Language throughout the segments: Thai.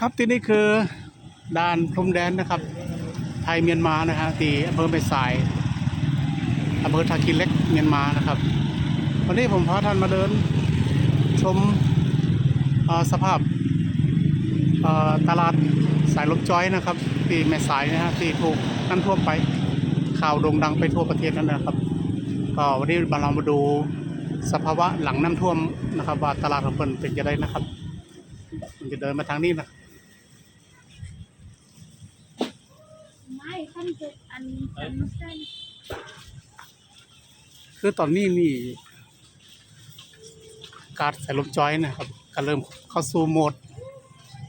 ครับที่นี่คือด่านพรมแดนนะครับ ไทยเมียนมานะฮะที่อำเภอแม่สายอำเภอทากินเล็กเมียนมานะครับ วันนี้ผมพาท่านมาเดินชมสภาพตลาดสายลมจอยนะครับ ที่แม่สายนะฮะที่ถูกน้ำท่วมไปข่าวโด่งดังไปทั่วประเทศนั่นนะครับก็วันนี้เรามาดูสภาวะหลังน้ำท่วมนะครับ ว่าตลาดของเพิ่นเป็นจะได้นะครับมันจะเดินมาทางนี้นะันอันอันไม่ใช่คือตอนนี้นี่ การใส่ลมจอยนะครับก็เริ่มเข้าสู่โหมด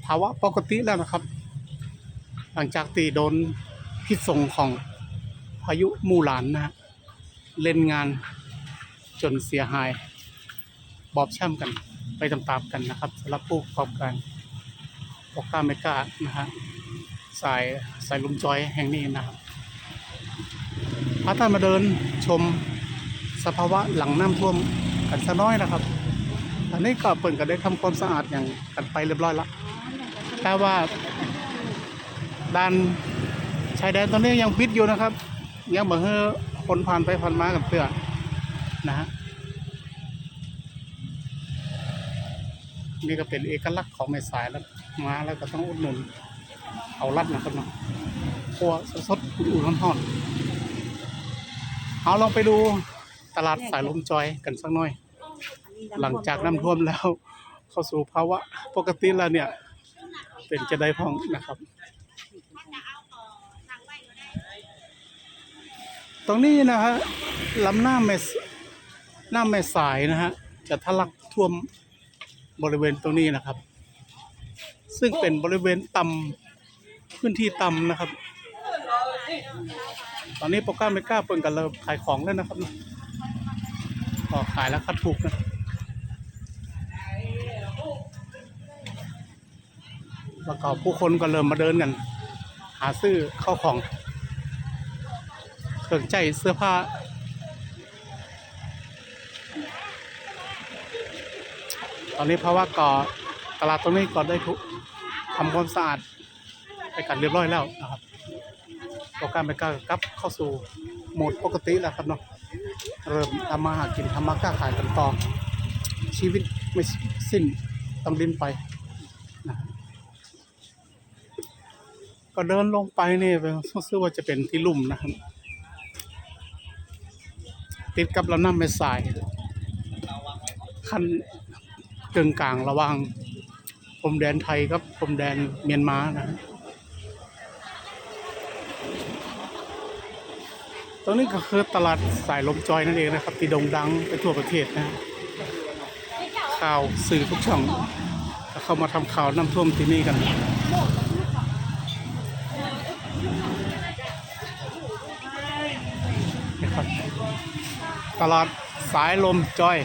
ภาวะปกติแล้วนะครับ หลังจากตีโดนพิษส่งของพายุมูหลานนะฮะเล่นงานจนเสียหาย บอบช้ำกันไปตามๆกันนะครับสำหรับผู้ประกอบการโอกล้าไม่กล้านะฮะ สายสายลมจอยแห่งนี้นะครับพาท่านมาเดินชมสภาวะหลังน้ำท่วมกันสักน้อยนะครับตอนนี้ก็เปิ่นก็ได้ทำความสะอาดอย่างกันไปเรียบร้อยแล้วแต่ว่าด้านชายแดนตอนนี้ยังปิดอยู่นะครับยังบ่ให้คนผ่านไปผ่านมากับเพื่อนะฮะนี่ก็เป็นเอกลักษณ์ของแม่สายแล้วมาแล้วก็ต้องอุดหนุน เอารัดนะครับเนาะครัวสดๆอุ่นๆร้อนๆเอาลองไปดูตลาดสายลมจอยกันสักหน่อย หลังจากน้ำท่วมแล้ว เข้าสู่ภาวะปกติแล้วเนี่ย เป็นจะได้พ้องนะครับ ตรงนี้นะฮะลำหน้าแม่สหน้าแม่สายนะฮะจะทะลักท่วมบริเวณตรงนี้นะครับ ซึ่งเป็นบริเวณต่ำ พื้นที่ต่ำนะครับ ตอนนี้โปรแกรมไม่กล้าเปิดกันเริ่มขายของแล้วนะครับก็ขายแล้วคัดถูกนะแล้วก็ผู้คนก็เริ่มมาเดินกัน หาซื้อเข้าของเครื่องใจเสื้อผ้าตอนนี้เพราะว่าก่อตลาดตรงนี้ก็ได้ทุกทำความสะอาด ไปกันเรียบร้อยแล้วนะครับโปรแกรไปก็กลับเข้าสู่โหมดปกติแล้วครับเนาะเริ่มทำมาหากินทำมาค้าขายกันต่อชีวิตไม่สิ้นต้องดิ้นไปนะก็เดินลงไปนี่เป็นรู้ว่าจะเป็นที่ลุ่มนะครับติดกับลำน้ำแม่สายขั้นกึ่งกลางระหว่างพรมแดนไทยกับพรมแดนเมียนมานะฮะ ตรงนี้ก็คือตลาดสายลมจอยนั่นเองนะครับ ที่โด่งดังไปทั่วประเทศนะข่าวสื่อทุกช่องเข้ามาทำข่าวน้ำท่วมที่นี่กันนะครับตลาดสายลมจอย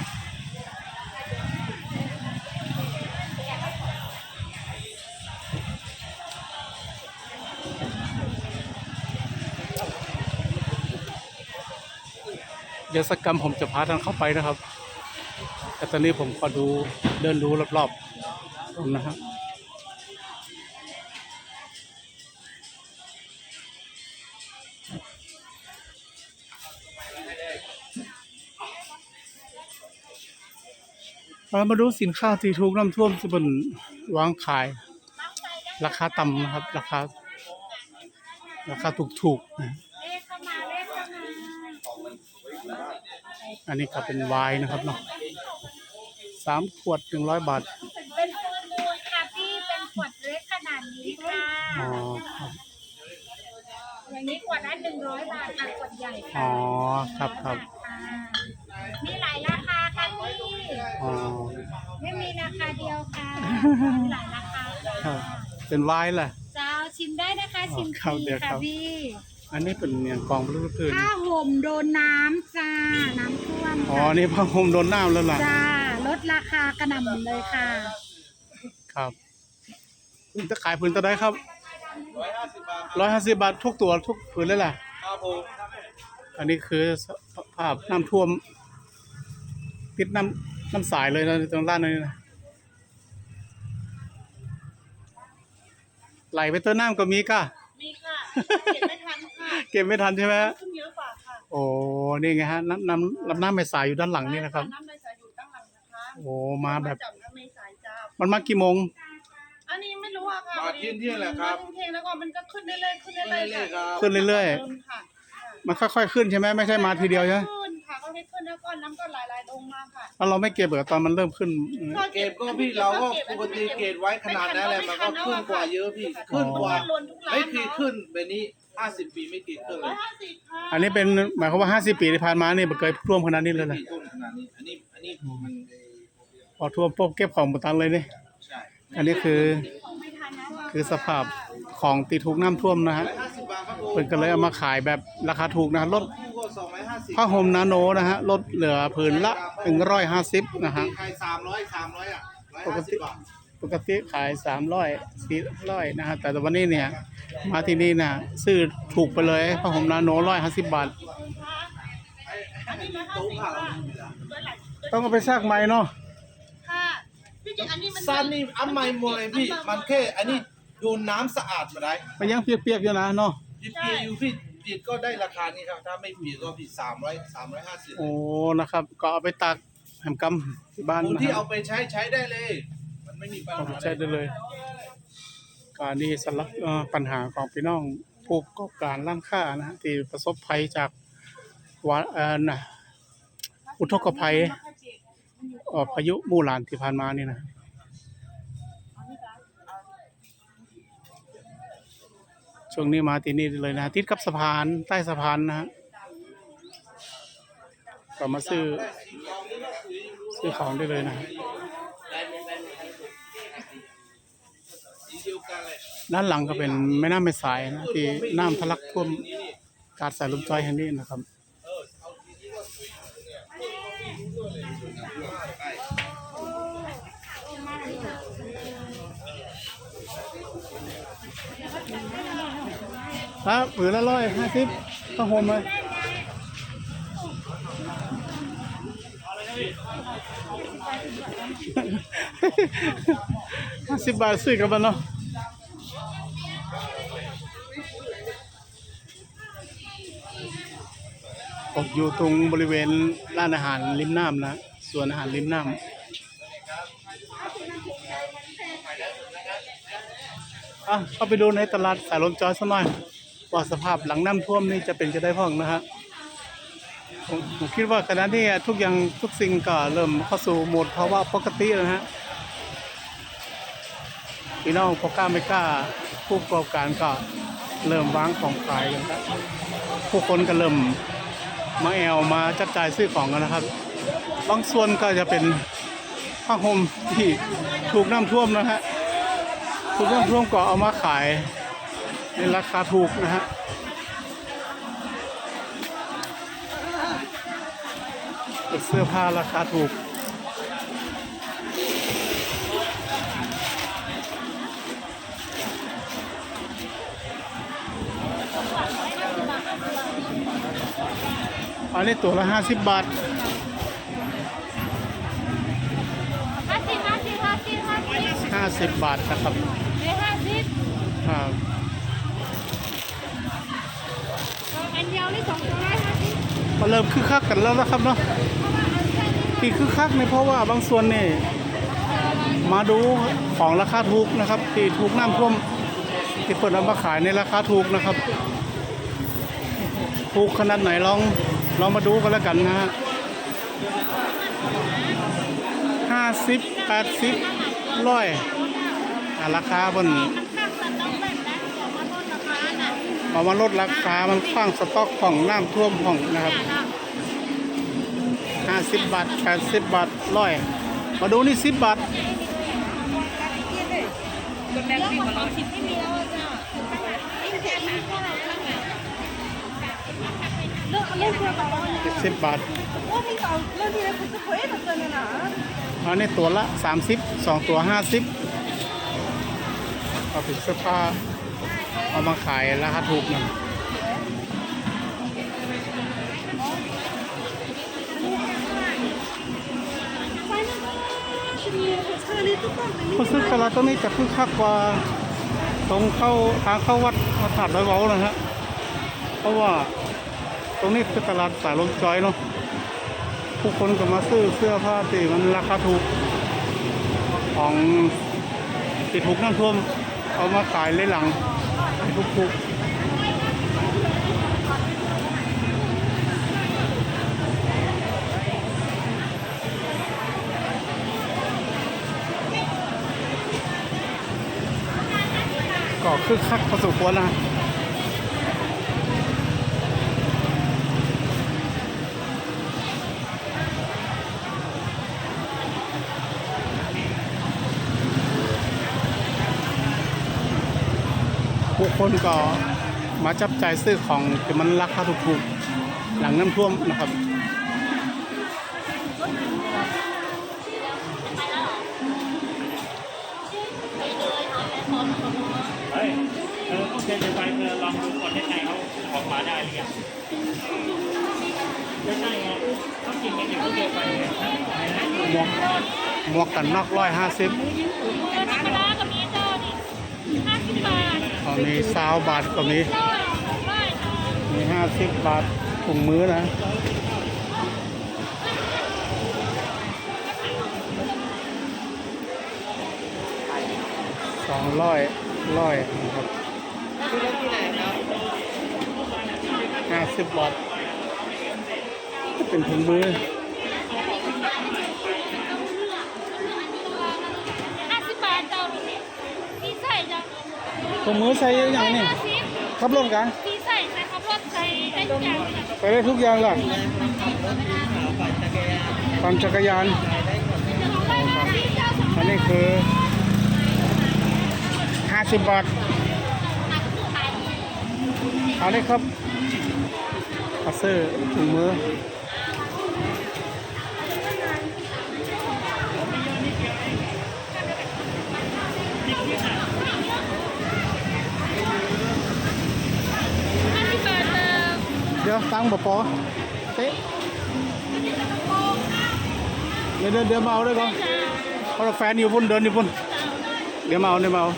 เดี๋ยวสักกรรมผมจะพาท่านเข้าไปนะครับ แต่ตอนนี้ผมขอดูเดินดูรอบๆก่อนะครับเรามาดูสินค้าที่ถูกน้ำท่วมที่บนวางขาย ราคาต่ำนะครับ ราคา ราคาถูกๆนะ เลขเข้ามาเลขเข้ามา อันนี้ก็เป็นไวน์นะครับเนาะสามขวดหนึ่งร้อยบาท เป็นฟูลมูลค่ะพี่เป็นขวดเล็กขนาดนี้ค่ะอ๋อครับอย่างนี้ขวดละหนึ่งร้อยบาทค่ะขวดใหญ่อ๋ค่ะอครับครับค่ะมีหลายราคาค่ะพี่อ๋อไม่มีราคาเดียวค่ะมีหลายราคาครับเป็นไวน์แหละ เจ้าชิมได้นะคะชิมอ๋อฟครับรีเดี๋ยวครัค่ะบ พี่ อันนี้เป็นอย่างกองบรรลุพื้นผ้าห่มโดนน้ำจ้า น้ำท่วมอ๋อค่ะนี่ผ้าห่มโดนน้ำแล้วล่ะ จ้า ลดราคากระหน่ำเลยค่ะ ครับคุณจะขายผืนตะได้ครับร้อยห้าสิบบาททุกตัวทุกผืนเลยแหละครับผม อันนี้คือสภาพน้ำท่วม ติดน้ำน้ำสายเลยนะตรงด้านนี้นะไหลไปเต้นน้ำก็มีก่ะมีค่ะเก็บไม่ทันค่ะ เก็บไม่ทันใช่ไหมฮะขึ้นเยอะกว่าค่ะโอ้นี่ไงฮะน้ำน้ำลำน้ำไม่สายอยู่ด้านหลังนี่นะครับ น้ำในสายอยู่ตั้งหลังนะคะโอ้มาแบบ จับน้ำในสายจ้ามันมากี่โมง อันนี้ไม่รู้อะค่ะมาเที่ยงๆแหละครับมาเที่ยงๆแล้วก็มันก็ขึ้นเรื่อยๆขึ้นเรื่อยๆเรื่อยๆครับขึ้นเรื่อยๆค่ะๆมันค่อยๆขึ้นใช่ไหมไม่ใช่มาทีเดียวใช่ไหมขึ้นค่ะก็ให้ขึ้นแล้วก็น้ำก็ไหลๆลงมาค่ะแล้วเราไม่เก็บเหรอตอนมันเริ่มขึ้น เกรดก็พี่เราก็ปกติเกรดไว้ขนาดนั้นแหละมันก็ขึ้นกว่าเยอะพี่ ขึ้นกว่าล้นทุกร้านไม่เคยขึ้นแบบนี้ ห้าสิบปีไม่เคยขึ้นเลร้อยยห้าสิบค่ะอันนี้เป็นหมายความว่า 50 ปีที่ผ่านมานี่มันเคยท่วมขนาดนี้เลยไม่นะเคยท่วมขนาดนี้อันนี้อันนี้มันพอท่วมปุ๊บเก็บของหมดตันเลยนี่ใช่อันนี้คือของไม่ทันนะว่าคือสภาพของตีถูกน้ำท่วมนะฮะห้าสิบบาทครับผมเพิ่นก็เลยเอามาขายแบบราคาถูกนะลดคู่ก็สองร้อยห้าสิบผ้าห่มนาโนนะฮะลดเหลือผืนละ150นะฮะ ใครสามร้อยสามร้อยอะร้อยปกห้าสิติบบาท ปกติขาย300 400นะฮะแต่วันนี้เนี่ย มาที่นี่นะซื้อถูกไปเลยผ้าห่มนาโน150บาทอันนี้ร้อยห้าโต๊ะสิบผ้าค่ะเราร้อยหลายต้องเอาไปซากไม้เนาะค่ะพี่จริงอันนี้มันซันนี่อันใหม่หมดเลยพี่ มันแค่อันนี้โดนน้ำสะอาดมาได้มันยังเปียกๆอยู่นะเนาะพี่ปีอยู่พี่ปีก็ได้ราคานี้ครับ ถ้าไม่ปีก็พี่สามร้อยสามร้อยห้าสิบโอ้นะครับ ก็เอาไปตักแหมกำที่บ้านคนนะที่ฮะเอาไปใช้ใช้ได้เลยมันไม่มีปัญ เอาไปหาใช้ได้เลยก็นี่สำหรับปัญหาของพี่น้องผู้ประกอบการร้านค้านะฮะที่ประสบภัยจากวาเอนะอุทกภัยเอ่อพายุมู่หลานที่ผ่านมานี่นะช่วงนี้มาที่นี่เลยนะติดกับสะพานใต้สะพานนะฮะก็มาซื้อซื้อของได้เลยนะ ด้านหลังก็เป็นแม่น้ำแม่สายนะที่น้ำทะลักท่วมกาดสายลมจอยแห่งนี้นะครับครับผืนละร้อยห้าสิบต้องโฮมไหมห้าสิบบาทซื้อกันบ้านเนาะ ผมอยู่ตรงบริเวณร้านอาหารริมน้ำนะส่วนอาหารริมน้ำอะเข้าไปดูในตลาดสายลมจอยสักหน่อยว่าสภาพหลังน้ำท่วมนี่จะเป็นจะได้พ้องนะฮะผมผมคิดว่าขณะนี้ทุกอย่างทุกสิ่งก็เริ่มเข้าสู่โหมดภาวะปกติแล้วนะฮะพี่น้องพอกล้าไม่กล้าผู้ประกอบการก็เริ่มวางของขายกันแล้วผู้คนก็เริ่ม มาแอลมาจับจ่ายซื้อของกันนะครับ บางส่วนก็จะเป็นผ้าห่มที่ถูกน้ำท่วมนะฮะถูกน้ำท่วมก็เอามาขายในราคาถูกนะฮะเสื้อผ้าราคาถูก อันนี้ตัวละห้าสิบบาทห้าสิบห้าสิบห้าสิบห้าสิบห้าสิบบาทนะครับห้าสิบครับอันเดียวนี่สองตัวร้อยห้าสิบมาเริ่มคึกคักกันแล้วนะครับเนาะที่คึกคักเนี่ยเพราะว่าบางส่วนนี่มาดูของราคาถูกนะครับที่ถูกน้ำท่วมที่เปิดเอามาขายในราคาถูกนะครับถูกขนาดไหนลอง ลองมาดูกันแล้วกันนะฮะห้าสิบแปดสิบร้อยราคาบนเดี๋ยวมันลดระเอามาลดราคา มันข้างสต็อกของน้ำท่วมของนะครับห้าสิบบาทแปดสิบบาทร้อยมาดูนี่สิบบาท สิบบาทว่าพี่เอาเรื่องที่เราจะคุยกับเพื่อนนะอันนี้ตัวละสามสิบสองตัวห้าสิบเอาเป็นเสื้อผ้าเอามาขายราคาถูกหน่อยคนซื้อตลาดตรงนี้จะคึกคักกว่าตรงเข้าทางเข้าวัดพระธาตุดอยเว้านะฮะเพราะว่า ตรงนี้คือตลาดสายลมจอยเนาะผู้คนก็มาซื้อเสื้อผ้าตีมันราคาถูก ของติดถูกน้ำท่วม เอามาขายเลยหลังทุกๆก็คึกคักพอสมควรนะ ผู้คนก็มาจับจ่ายซื้อของที่มันราคาถูกๆ หลังน้ำท่วมนะครับเฮ้ยเออต้องเชิญไปเธอลองดูก่อนได้ไงเขาออกมาได้หรือยังไม่ใช่ไงต้องกินกันอย่างเดียวไปไงหมวกหมวกกันน็อกร้อยห้าสิบเออธรรมดาก็มีเจ้านี่ห้าสิบบาท มีซาวบาทก็มีร้มีห้าสิบบาทถุงมือนะสองร้อยร้อยนะครับห้าสิบบาท เป็นถุงมือ ถุงมือใส่อย่างนี้ห้าสิบขับรถกันมีใส่ใส่ขับรถใส่ได้ทุกอย่างเลยไปได้ทุกอย่างล่ะปั่นจักรยานร้อยห้าสิบเจ้าสองอันนี้คือห้าสิบบาทเอาเลยครับอาเซอร์ถุงมือ ห้าสิบบาทเออ เดี๋ยวตั้งบ่พอเตะเดี๋ยวเดี๋ยวเมาเอาด้วยก่อนเพราะแฟนอยู่พุ่นเดินอยู่พุ่นเดี๋ยวมาเอาเดี๋ยวมาเอา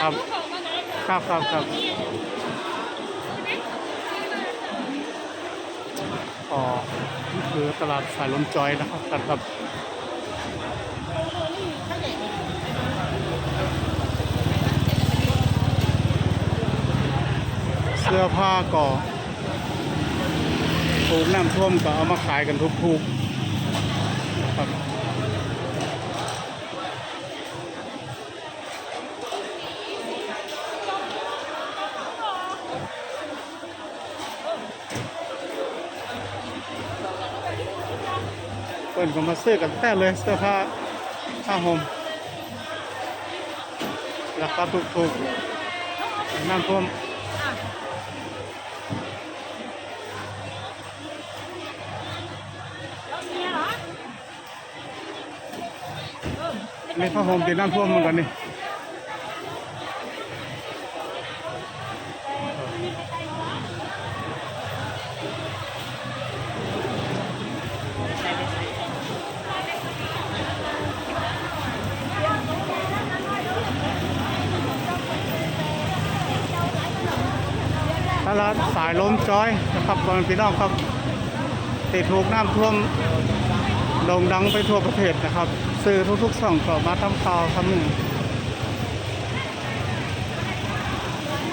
ครับครับครับครับอ๋อนี่คือตลาดสายลมจอยนะครับกันครับเสื้อผ้าก็ ถูกน้ำท่วมก็เอามาขายกันทุกๆครับเปิ่นก็มาซื้อกันแต่เลยเสื้อผ้าผ้าห่มราคาถูกๆน้ำท่วม นี่ผ้าห่มที่น้ำท่วมเหมือนกันนี่ตลาดสายล้มจอยนะครับก่อนพี่น้องครับติดถูกน้ำท่วมโด่งดังไปทั่วประเทศนะครับ สื่อทุกๆช่องก็มาทำข่าวทำหนึ่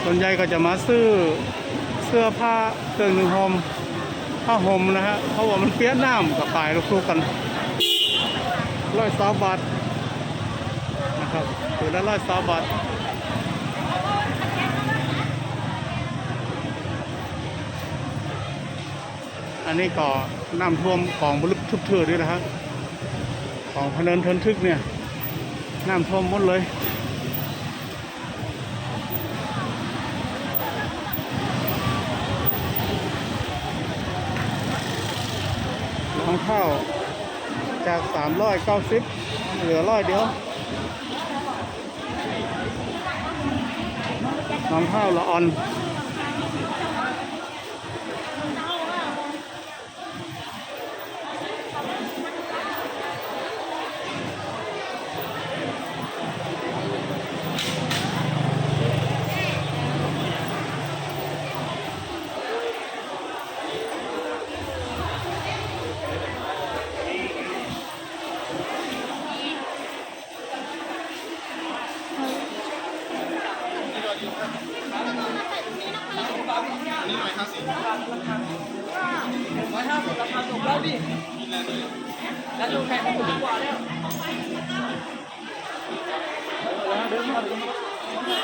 ส่วนใหญ่ก็จะมาซื้อเสื้อผ้าเครื่องหนึ่งห่มผ้าห่มนะฮะเพราะว่ามันเปียกน้ำกับขายลูกๆกันร้อยสาบาทนะครับถือละร้อยสาบาทอันนี้ก็น้ำท่วมของบรุษทุบเถื่อด้วยนะฮะ ของพเนินเทินทึกเนี่ยน้ำท่วมหมดเลยรองเท้าจาก 390 เหลือร้อยเดียวรองเท้าละออน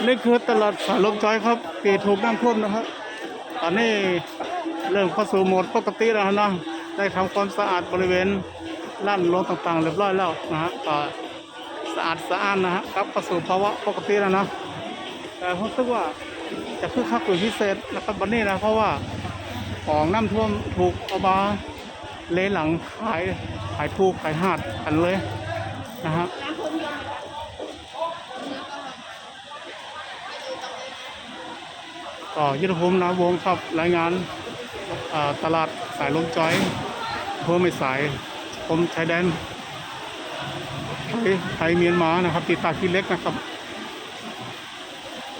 นี่คือตลาดสายลมจอยครับปีถูกน้ำท่วมนะครับตอนนี้เริ่มเข้าสู่โหมดปกติแล้วนะได้ทำความสะอาดบริเวณล้านโลงต่างๆเรียบร้อยแล้วนะฮะก็สะอาดสะอ้านนะฮะครับเข้าสู่ภาวะปกติแล้วนะแต่ผมคิดว่า จะคึกคักเป็นพิเศษนะครับวันนี้นะเพราะว่าของน้ำท่วมถูกเอามาเลหลังขายขายถูกขายหาดกันเลยนะฮะก็ยุทธภูมินาวงครับรายงานตลาดสายลมจอยเพิ่มไม่สายผมชายแดนไทยไทยเมียนมานะครับติดตาคีเล็กนะครับ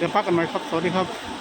เดี๋ยวพักกันไหมครับ สวัสดีครับ